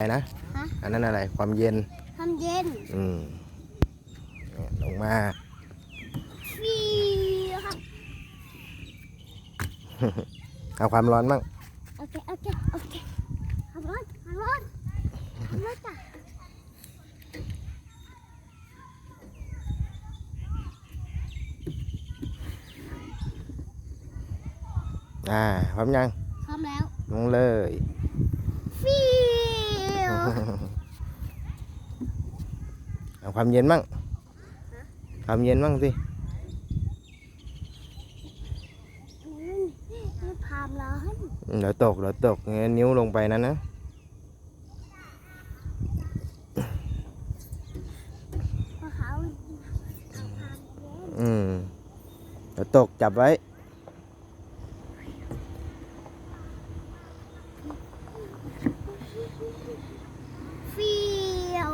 อะไรนะ ฮะ อันนั้นอะไร ความเย็น ทำเย็นอืมเนี่ยลงมา ฟีครับเอาความร้อนบ้างโอเคโอเคโอเคทำร้อนทำร้อนทำร้อนจ้ะอ่าพร้อมยังพร้อมแล้วลงเลย ฟีว เอาความเย็นบ้างความเย็นบ้างสินี่พามร้อนเดี๋ยวตกเดี๋ยวตกงั้นนิ้วลงไปนะนะเพราะเขาเอาพามเย็นอืมเดี๋ยวตกจับไว้ฟีว